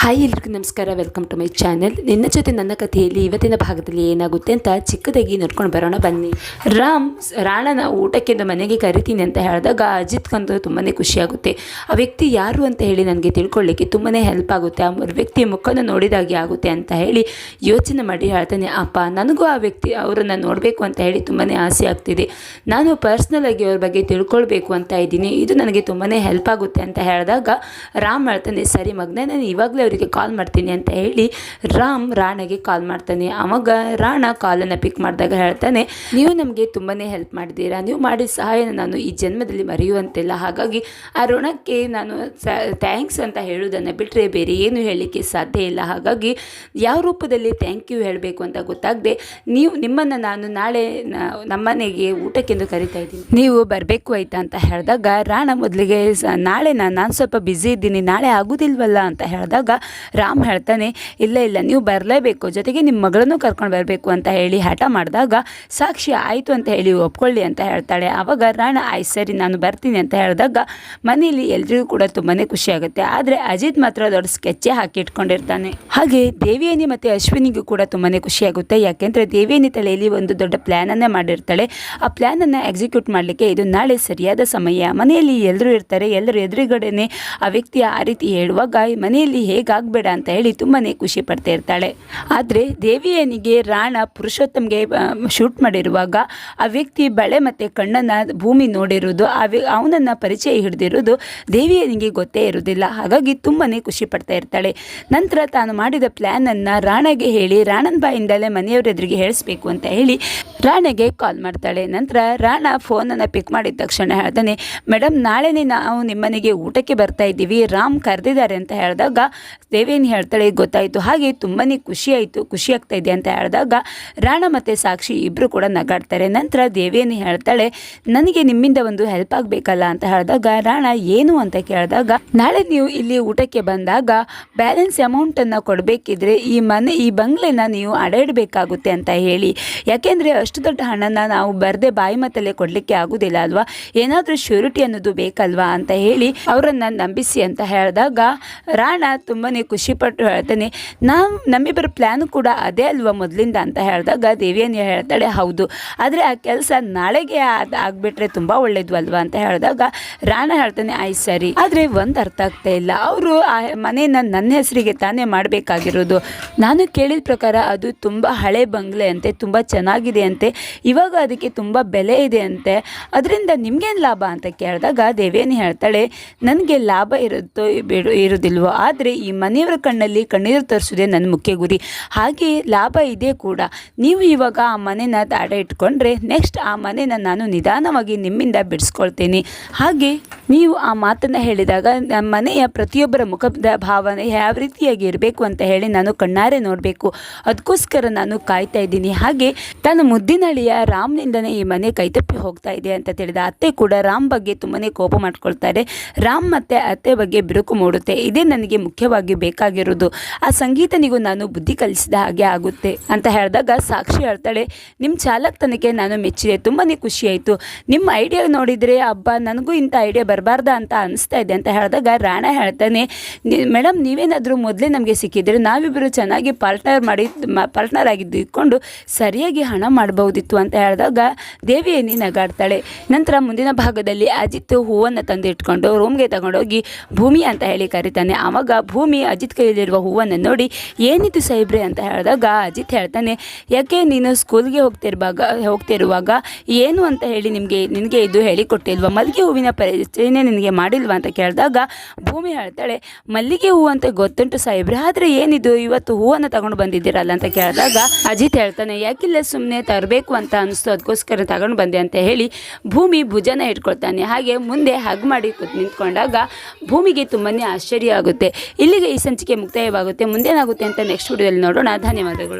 Hi ಎಲ್ರಿಗೂ ನಮಸ್ಕಾರ. Welcome to my channel ನಿನ್ನ ಜೊತೆ ನನ್ನ ಕಥೆಯಲ್ಲಿ ಇವತ್ತಿನ ಭಾಗದಲ್ಲಿ ಏನಾಗುತ್ತೆ ಅಂತ ಚಿಕ್ಕದಾಗಿ ನೋಡ್ಕೊಂಡು ಬರೋಣ, ಬನ್ನಿ. ರಾಮ್ ರಾಣನ ಊಟಕ್ಕೆ ಮನೆಗೆ ಕರಿತೀನಿ ಅಂತ ಹೇಳಿದಾಗ ಅಜಿತ್ ಕಂದು ತುಂಬಾ ಖುಷಿಯಾಗುತ್ತೆ. ಆ ವ್ಯಕ್ತಿ ಯಾರು ಅಂತ ಹೇಳಿ ನನಗೆ ತಿಳ್ಕೊಳ್ಳಿಕ್ಕೆ ತುಂಬಾ ಹೆಲ್ಪ್ ಆಗುತ್ತೆ. ಆ ವ್ಯಕ್ತಿಯ ಮುಖನ ನೋಡಿದಾಗೆ ಆಗುತ್ತೆ ಅಂತ ಹೇಳಿ ಯೋಚನೆ ಮಾಡಿ ಹೇಳ್ತಾನೆ, ಅಪ್ಪ, ನನಗೂ ಆ ವ್ಯಕ್ತಿ ಅವರನ್ನು ನೋಡಬೇಕು ಅಂತ ಹೇಳಿ ತುಂಬಾ ಆಸೆ ಆಗ್ತಿದೆ. ನಾನು ಪರ್ಸ್ನಲಾಗಿ ಅವ್ರ ಬಗ್ಗೆ ತಿಳ್ಕೊಳ್ಬೇಕು ಅಂತ ಇದ್ದೀನಿ. ಇದು ನನಗೆ ತುಂಬಾ ಹೆಲ್ಪ್ ಆಗುತ್ತೆ ಅಂತ ಹೇಳಿದಾಗ ರಾಮ್ ಹೇಳ್ತಾನೆ, ಸರಿ ಮಗನೇ, ನಾನು ಇವಾಗಲೇ ಅವರಿಗೆ ಕಾಲ್ ಮಾಡ್ತೀನಿ ಅಂತ ಹೇಳಿ ರಾಮ್ ರಾಣಗೆ ಕಾಲ್ ಮಾಡ್ತಾನೆ. ಅವಾಗ ರಾಣ ಕಾಲನ್ನು ಪಿಕ್ ಮಾಡಿದಾಗ ಹೇಳ್ತಾನೆ, ನೀವು ನಮಗೆ ತುಂಬಾ ಹೆಲ್ಪ್ ಮಾಡಿದ್ದೀರಾ. ನೀವು ಮಾಡಿದ ಸಹಾಯನ ನಾನು ಈ ಜನ್ಮದಲ್ಲಿ ಮರೆಯುವಂತಿಲ್ಲ. ಹಾಗಾಗಿ ಆ ಋಣಕ್ಕೆ ನಾನು ಥ್ಯಾಂಕ್ಸ್ ಅಂತ ಹೇಳುವುದನ್ನು ಬಿಟ್ಟರೆ ಬೇರೆ ಏನು ಹೇಳಲಿಕ್ಕೆ ಸಾಧ್ಯ ಇಲ್ಲ. ಹಾಗಾಗಿ ಯಾವ ರೂಪದಲ್ಲಿ ಥ್ಯಾಂಕ್ ಯು ಹೇಳಬೇಕು ಅಂತ ಗೊತ್ತಾಗದೆ, ನೀವು ನಿಮ್ಮನ್ನು ನಾನು ನಾಳೆ ನಮ್ಮನೆಗೆ ಊಟಕ್ಕೆಂದು ಕರಿತಾ ಇದ್ದೀನಿ. ನೀವು ಬರಬೇಕು ಆಯಿತಾ? ಅಂತ ಹೇಳಿದಾಗ ರಾಣ ಮೊದಲಿಗೆ ನಾಳೆ ನಾನು ನಾನು ಸ್ವಲ್ಪ ಬ್ಯುಸಿ ಇದ್ದೀನಿ. ನಾಳೆ ಆಗೋದಿಲ್ವಲ್ಲ? ಅಂತ ಹೇಳಿದಾಗ ರಾಮ್ ಹೇಳ್ತಾನೆ, ಇಲ್ಲ ಇಲ್ಲ, ನೀವು ಬರಲೇಬೇಕು, ಜೊತೆಗೆ ನಿಮ್ಮ ಮಗಳನ್ನು ಕರ್ಕೊಂಡು ಬರಬೇಕು ಅಂತ ಹೇಳಿ ಹಠ ಮಾಡಿದಾಗ, ಸಾಕ್ಷಿ ಆಯಿತು ಅಂತ ಹೇಳಿ ಒಪ್ಕೊಳ್ಳಿ ಅಂತ ಹೇಳ್ತಾಳೆ. ಆವಾಗ ರಾಣ ಆಯ್ತು ಸರಿ, ನಾನು ಬರ್ತೀನಿ ಅಂತ ಹೇಳಿದಾಗ, ಮನೆಯಲ್ಲಿ ಎಲ್ರಿಗೂ ಕೂಡ ತುಂಬಾ ಖುಷಿ ಆಗುತ್ತೆ. ಆದರೆ ಅಜಿತ್ ಮಾತ್ರ ದೊಡ್ಡ ಸ್ಕೆಚ್ಚೇ ಹಾಕಿ ಇಟ್ಕೊಂಡಿರ್ತಾನೆ ಹಾಗೆ ದೇವಿಯನಿ ಮತ್ತು ಅಶ್ವಿನಿಗೂ ಕೂಡ ತುಂಬಾ ಖುಷಿಯಾಗುತ್ತೆ ಯಾಕೆಂದರೆ ದೇವಿಯನಿ ತಲೆಯಲ್ಲಿ ಒಂದು ದೊಡ್ಡ ಪ್ಲ್ಯಾನನ್ನೇ ಮಾಡಿರ್ತಾಳೆ. ಆ ಪ್ಲ್ಯಾನನ್ನು ಎಕ್ಸಿಕ್ಯೂಟ್ ಮಾಡಲಿಕ್ಕೆ ಇದು ನಾಳೆ ಸರಿಯಾದ ಸಮಯ. ಮನೆಯಲ್ಲಿ ಎಲ್ಲರೂ ಇರ್ತಾರೆ. ಎಲ್ಲರೂ ಎದುರುಗಡೆನೆ ಆ ವ್ಯಕ್ತಿ ಆ ರೀತಿ ಹೇಳುವಾಗ ಮನೆಯಲ್ಲಿ ಹೇಗಾಗಬೇಡ ಅಂತ ಹೇಳಿ ತುಂಬಾ ಖುಷಿ ಪಡ್ತಾ ಇರ್ತಾಳೆ. ಆದರೆ ದೇವಿಯನಿಗೆ ರಾಣ ಪುರುಷೋತ್ತಮ್ಗೆ ಶೂಟ್ ಮಾಡಿರುವಾಗ ಆ ವ್ಯಕ್ತಿ ಬಳೆ ಮತ್ತು ಕಣ್ಣನ್ನು ಭೂಮಿ ನೋಡಿರೋದು ಆ ಅವನನ್ನು ಪರಿಚಯ ಹಿಡಿದಿರೋದು ದೇವಿಯನಿಗೆ ಗೊತ್ತೇ ಇರೋದಿಲ್ಲ ಹಾಗಾಗಿ ತುಂಬಾ ಖುಷಿ ಪಡ್ತಾ ಇರ್ತಾಳೆ. ನಂತರ ತಾನು ಮಾಡಿದ ಪ್ಲ್ಯಾನನ್ನು ರಾಣಗೆ ಹೇಳಿ, ರಾಣನ ಬಾಯಿಂದಲೇ ಮನೆಯವರ ಎದುರಿಗೆ ಹೇಳಿಸ್ಬೇಕು ಅಂತ ಹೇಳಿ ರಾಣೆಗೆ ಕಾಲ್ ಮಾಡ್ತಾಳೆ. ನಂತರ ರಾಣ ಫೋನನ್ನು ಪಿಕ್ ಮಾಡಿದ ತಕ್ಷಣ ಹೇಳ್ತಾನೆ ಮೇಡಮ್ ನಾಳೆನೇ ನಾವು ನಿಮ್ಮನೆಗೆ ಊಟಕ್ಕೆ ಬರ್ತಾ ಇದ್ದೀವಿ. ರಾಮ್ ಕರೆದಿದ್ದಾರೆ ಅಂತ ಹೇಳಿದಾಗ ದೇವೇನಿ ಹೇಳ್ತಾಳೆ, ಗೊತ್ತಾಯಿತು, ಹಾಗೆ ತುಂಬಾ ಖುಷಿಯಾಯಿತು ಖುಷಿಯಾಗ್ತಾ ಇದೆ ಅಂತ ಹೇಳಿದಾಗ ರಾಣ ಮತ್ತು ಸಾಕ್ಷಿ ಇಬ್ಬರು ಕೂಡ ನಗಾಡ್ತಾರೆ. ನಂತರ ದೇವೇನು ಹೇಳ್ತಾಳೆ, ನನಗೆ ನಿಮ್ಮಿಂದ ಒಂದು ಹೆಲ್ಪ್ ಆಗಬೇಕಲ್ಲ ಅಂತ ಹೇಳಿದಾಗ ರಾಣ, ಏನು ಅಂತ ಕೇಳಿದಾಗ, ನಾಳೆ ನೀವು ಇಲ್ಲಿ ಊಟಕ್ಕೆ ಬಂದಾಗ ಬ್ಯಾಲೆನ್ಸ್ ಅಮೌಂಟನ್ನು ಕೊಡಬೇಕಿದ್ರೆ ಈ ಮನೆ, ಈ ಬಂಗ್ಲೆನ ನೀವು ಅಡ ಇಡಬೇಕಾಗುತ್ತೆ ಅಂತ ಹೇಳಿ. ಯಾಕೆಂದರೆ ಅಷ್ಟು ದೊಡ್ಡ ಹಣನ ನಾವು ಬರದೆ ಬಾಯಿ ಮತ್ತಲ್ಲೇ ಕೊಡಲಿಕ್ಕೆ ಆಗೋದಿಲ್ಲ ಅಲ್ವಾ? ಏನಾದರೂ ಶ್ಯೂರಿಟಿ ಅನ್ನೋದು ಬೇಕಲ್ವಾ? ಅಂತ ಹೇಳಿ ಅವರನ್ನು ನಂಬಿಸಿ ಅಂತ ಹೇಳಿದಾಗ ರಾಣ ತುಂಬಾ ಖುಷಿಪಟ್ಟು ಹೇಳ್ತೇನೆ. ನಾವು ನಮ್ಮಿಬ್ಬರ ಪ್ಲ್ಯಾನ್ ಕೂಡ ಅದೇ ಅಲ್ವಾ ಮೊದಲಿಂದ ಅಂತ ಹೇಳಿದಾಗ ದೇವಿಯನ್ನು ಹೇಳ್ತಾಳೆ, ಹೌದು. ಆದರೆ ಆ ಕೆಲಸ ನಾಳೆಗೆ ಅದು ಆಗಿಬಿಟ್ರೆ ತುಂಬ ಒಳ್ಳೇದು ಅಲ್ವಾ? ಅಂತ ಹೇಳಿದಾಗ ರಾಣ ಹೇಳ್ತಾನೆ, ಆಯ್ ಸರಿ. ಆದರೆ ಒಂದು ಅರ್ಥ ಆಗ್ತಾ ಇಲ್ಲ. ಅವರು ಆ ಮನೆಯನ್ನು ನನ್ನ ಹೆಸರಿಗೆ ತಾನೇ ಮಾಡಬೇಕಾಗಿರೋದು. ನಾನು ಕೇಳಿದ ಪ್ರಕಾರ ಅದು ತುಂಬ ಹಳೆ ಬಂಗ್ಲೆ ಅಂತೆ, ತುಂಬ ಚೆನ್ನಾಗಿದೆ ಅಂತೆ. ಇವಾಗ ಅದಕ್ಕೆ ತುಂಬ ಬೆಲೆ ಇದೆ ಅಂತೆ. ಅದರಿಂದ ನಿಮ್ಗೇನು ಲಾಭ? ಅಂತ ಕೇಳಿದಾಗ ದೇವೇನಿ ಹೇಳ್ತಾಳೆ, ನನಗೆ ಲಾಭ ಇರುತ್ತೋ ಬಿಡು, ಇರೋದಿಲ್ವೋ. ಆದರೆ ಈ ಮನೆಯವರ ಕಣ್ಣಲ್ಲಿ ಕಣ್ಣೀರು ತರಿಸೋದೇ ನನ್ನ ಮುಖ್ಯ ಗುರಿ. ಹಾಗೆ ಲಾಭ ಇದೆ ಕೂಡ. ನೀವು ಇವಾಗ ಆ ಮನೆನ ದಾಡ ಇಟ್ಕೊಂಡ್ರೆ ನೆಕ್ಸ್ಟ್ ಆ ಮನೆನ ನಾನು ನಿಧಾನವಾಗಿ ನಿಮ್ಮಿಂದ ಬಿಡಿಸ್ಕೊಳ್ತೀನಿ. ಹಾಗೆ ನೀವು ಆ ಮಾತನ್ನು ಹೇಳಿದಾಗ ನಮ್ಮ ಮನೆಯ ಪ್ರತಿಯೊಬ್ಬರ ಮುಖದ ಭಾವನೆ ಯಾವ ರೀತಿಯಾಗಿ ಇರಬೇಕು ಅಂತ ಹೇಳಿ ನಾನು ಕಣ್ಣಾರೆ ನೋಡಬೇಕು. ಅದಕ್ಕೋಸ್ಕರ ನಾನು ಕಾಯ್ತಾ ಇದ್ದೀನಿ. ಹಾಗೆ ತನ್ನ ಮುದ್ದಿನಳಿಯ ರಾಮ್ನಿಂದನೇ ಈ ಮನೆ ಕೈತಪ್ಪಿ ಹೋಗ್ತಾ ಇದೆ ಅಂತ ತಿಳಿದ ಅತ್ತೆ ಕೂಡ ರಾಮ್ ಬಗ್ಗೆ ತುಂಬಾ ಕೋಪ ಮಾಡ್ಕೊಳ್ತಾರೆ. ರಾಮ್ ಮತ್ತು ಅತ್ತೆ ಬಗ್ಗೆ ಬಿರುಕು ಮೂಡುತ್ತೆ. ಇದೇ ನನಗೆ ಮುಖ್ಯವಾಗಿ ಬೇಕಾಗಿರೋದು ಆ ಸಂಗೀತನಿಗೂ ನಾನು ಬುದ್ಧಿ ಕಲಿಸಿದ ಹಾಗೆ ಆಗುತ್ತೆ ಅಂತ ಹೇಳಿದಾಗ ಸಾಕ್ಷಿ ಹೇಳ್ತಾಳೆ ನಿಮ್ಮ ಚಾಲಕತನಕ್ಕೆ ನಾನು ಮೆಚ್ಚಿದೆ ತುಂಬಾ ಖುಷಿಯಾಯಿತು. ನಿಮ್ಮ ಐಡಿಯಾ ನೋಡಿದರೆ ಹಬ್ಬ ನನಗೂ ಇಂಥ ಐಡಿಯಾ ಬರಬಾರ್ದ ಅಂತ ಅನಿಸ್ತಾ ಇದೆ ಅಂತ ಹೇಳಿದಾಗ ರಾಣ ಹೇಳ್ತಾನೆ ಮೇಡಮ್ ನೀವೇನಾದರೂ ಮೊದಲೇ ನಮಗೆ ಸಿಕ್ಕಿದ್ರೆ ನಾವಿಬ್ಬರು ಚೆನ್ನಾಗಿ ಪಾರ್ಟ್ನರ್ ಮಾಡಿ ಪಾರ್ಟ್ನರ್ ಆಗಿದ್ದು ಇಟ್ಕೊಂಡು ಸರಿಯಾಗಿ ಹಣ ಮಾಡಬಹುದಿತ್ತು ಅಂತ ಹೇಳಿದಾಗ ದೇವಿಯನ್ನಿ ನಗಾಡ್ತಾಳೆ, ನಂತರ ಮುಂದಿನ ಭಾಗದಲ್ಲಿ ಅಜಿತ್ ಹೂವನ್ನು ತಂದು ಇಟ್ಕೊಂಡು ರೂಮ್ಗೆ ತಗೊಂಡೋಗಿ ಭೂಮಿ ಅಂತ ಹೇಳಿ ಕರಿತಾನೆ. ಆವಾಗ ಭೂಮಿ ಅಜಿತ್ ಕೈಯಲ್ಲಿರುವ ಹೂವನ್ನು ನೋಡಿ ಏನಿದು ಸಾಹೇಬ್ರೆ ಅಂತ ಹೇಳಿದಾಗ ಅಜಿತ್ ಹೇಳ್ತಾನೆ, ಯಾಕೆ ನೀನು ಸ್ಕೂಲ್ಗೆ ಹೋಗ್ತಿರುವಾಗ ಹೋಗ್ತಿರುವಾಗ ಏನು ಅಂತ ಹೇಳಿ ನಿಮಗೆ, ನಿನಗೆ ಇದು ಹೇಳಿಕೊಟ್ಟಿಲ್ವಾ? ಮಲ್ಲಿಗೆ ಹೂವಿನ ಪರಿಚಯನೇ ನಿನಗೆ ಮಾಡಿಲ್ವಾ? ಅಂತ ಕೇಳಿದಾಗ ಭೂಮಿ ಹೇಳ್ತಾಳೆ, ಮಲ್ಲಿಗೆ ಹೂವು ಅಂತ ಗೊತ್ತುಂಟು ಸಾಹೇಬ್ರೆ, ಆದರೆ ಏನಿದು? ಇವತ್ತು ಹೂವನ್ನು ತಗೊಂಡು ಬಂದಿದ್ದೀರಲ್ಲ? ಅಂತ ಕೇಳಿದಾಗ ಅಜಿತ್ ಹೇಳ್ತಾನೆ, ಯಾಕಿಲ್ಲ ಸುಮ್ಮನೆ ತರಬೇಕು ಅಂತ ಅನಿಸ್ತು, ಅದಕ್ಕೋಸ್ಕರ ತಗೊಂಡು ಬಂದೆ ಅಂತ ಹೇಳಿ ಭೂಮಿ ಭುಜನ ಇಟ್ಕೊಳ್ತಾನೆ ಹಾಗೆ ಮುಂದೆ ಹಗ್ ಮಾಡಿ ನಿಂತ್ಕೊಂಡಾಗ ಭೂಮಿಗೆ ತುಂಬಾ ಆಶ್ಚರ್ಯ ಆಗುತ್ತೆ. ಇಲ್ಲಿಗೆ ಈ ಸಂಚಿಕೆ ಮುಕ್ತಾಯವಾಗುತ್ತೆ. ಮುಂದೇನಾಗುತ್ತೆ ಅಂತ ನೆಕ್ಸ್ಟ್ ವಿಡಿಯೋದಲ್ಲಿ ನೋಡೋಣ. ಧನ್ಯವಾದಗಳು.